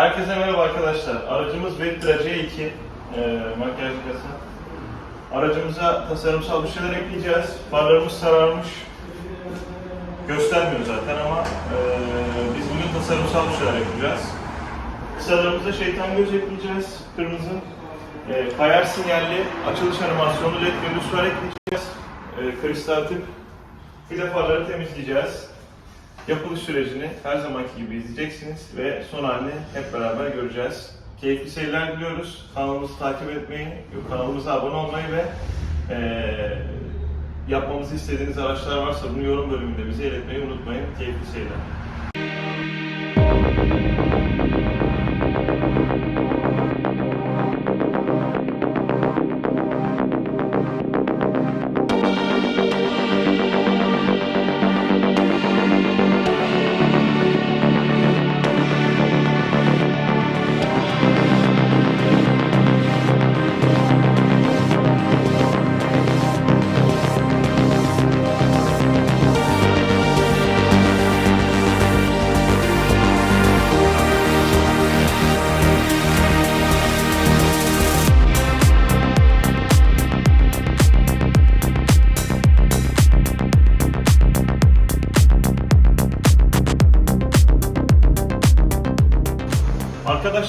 Herkese merhaba arkadaşlar. Aracımız Vectra C2 e, makyaj kasa. Aracımıza tasarımsal bir şeyler ekleyeceğiz. Farlarımız sararmış. Göstermiyor zaten ama e, biz bugün tasarımsal bir şeyler yapacağız. Kısalarımıza şeytan göz ekleyeceğiz. Kırmızı. E, kayar sinyalli açılış animasyonu led gündüz ekleyeceğiz. E, kristal tip. File farları temizleyeceğiz. Yapılış sürecini her zamanki gibi izleyeceksiniz ve son halini hep beraber göreceğiz. Keyifli seyirler diliyoruz. Kanalımızı takip etmeyi, kanalımıza abone olmayı ve eee, yapmamızı istediğiniz araçlar varsa bunu yorum bölümünde bize iletmeyi unutmayın. Keyifli seyirler.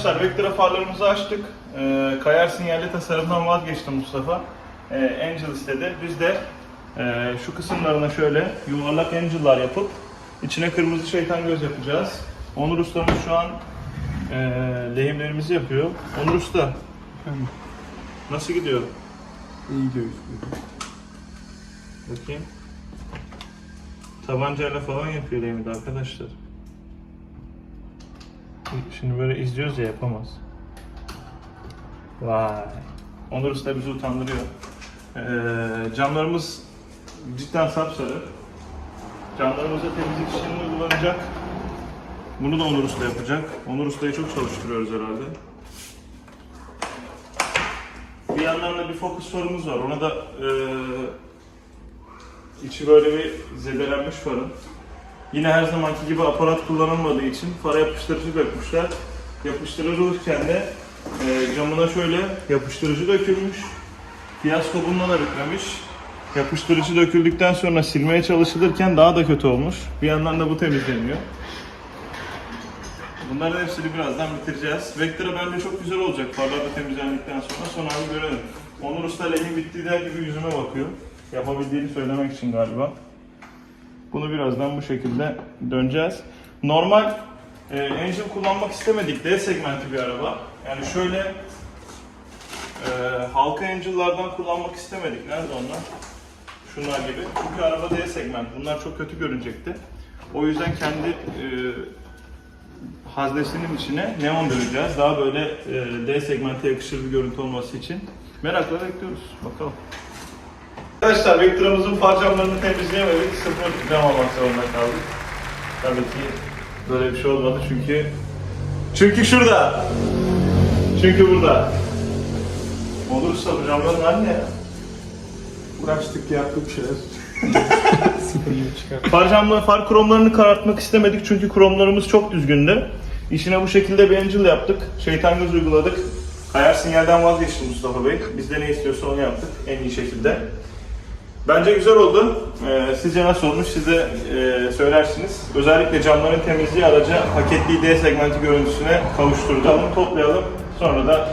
Arkadaşlar Vectra farlarımızı açtık. Ee, kayar sinyalli tasarımdan vazgeçti Mustafa. Ee, Angel istedi. Biz de e, şu kısımlarına şöyle yuvarlak Angel'lar yapıp içine kırmızı şeytan göz yapacağız. Onur ustamız şu an e, lehimlerimizi yapıyor. Onur usta nasıl gidiyor? İyi gidiyor. Bakayım. Tabancayla falan yapıyor lehimi de arkadaşlar. Şimdi böyle izliyoruz ya yapamaz. Vay. Onur Usta bizi utandırıyor. Ee, camlarımız cidden sapsarı. Camlarımıza temizlik işlemi uygulanacak. Bunu da Onur Usta yapacak. Onur Usta'yı çok çalıştırıyoruz herhalde. Bir yandan da bir fokus sorumuz var. Ona da eee içi böyle bir zedelenmiş farın. Yine her zamanki gibi aparat kullanılmadığı için fara yapıştırıcı dökmüşler. Yapıştırılırken de eee, camına şöyle yapıştırıcı dökülmüş. Fiyasko bununla da bitmemiş. Yapıştırıcı döküldükten sonra silmeye çalışılırken daha da kötü olmuş. Bir yandan da bu temizleniyor. Bunların hepsini birazdan bitireceğiz. Vectra bence çok güzel olacak farlar da temizlendikten sonra. Son halini görelim. Onur Usta lehim bitti der gibi yüzüme bakıyor. Yapabildiğini söylemek için galiba. Bunu birazdan bu şekilde döneceğiz. Normal e, Angel kullanmak istemedik. D segmenti bir araba. Yani şöyle e, halka Angel'lardan kullanmak istemedik. Nerede onlar? Şunlar gibi. Çünkü araba D segment. Bunlar çok kötü görünecekti. O yüzden kendi e, haznesinin içine neon döveceğiz. Daha böyle e, D segmente yakışır bir görüntü olması için. Merakla bekliyoruz. Bakalım. Arkadaşlar Vectra'mızın far camlarını temizleyemedik. Sıfır cam almak zorunda kaldık. Tabii ki böyle bir şey olmadı çünkü çünkü şurada. Çünkü burada. Olursa bu camların hali ne ya? Uğraştık yaptık şeyler. Far camlı, far kromlarını karartmak istemedik çünkü kromlarımız çok düzgündü. İçine bu şekilde bir angel yaptık. Şeytan göz uyguladık. Kayar sinyalden vazgeçti Mustafa Bey. Biz de ne istiyorsa onu yaptık en iyi şekilde. Bence güzel oldu. Ee, sizce nasıl olmuş siz de e, söylersiniz. Özellikle camların temizliği araca hak ettiği D segmenti görüntüsüne kavuşturdu. Toplayalım. Sonra da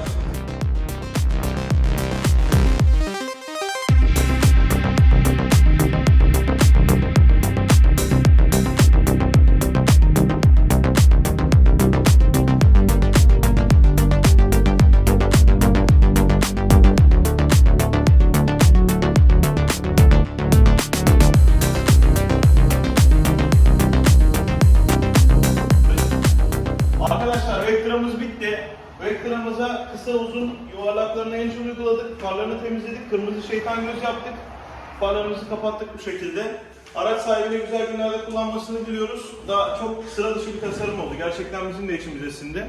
Vectra'mız bitti. Vectra'mıza kısa uzun yuvarlaklarını Angel uyguladık. Farlarını temizledik. Kırmızı şeytan göz yaptık. Farlarımızı kapattık bu şekilde. Araç sahibine güzel günlerde kullanmasını diliyoruz. Daha çok sıra dışı bir tasarım oldu. Gerçekten bizim de içimize sindi.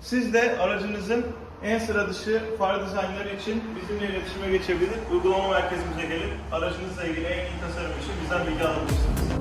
Siz de aracınızın en sıra dışı far dizaynları için bizimle iletişime geçebilir. Uygulama merkezimize gelip aracınızla ilgili en iyi tasarım için bizden bilgi alabilirsiniz.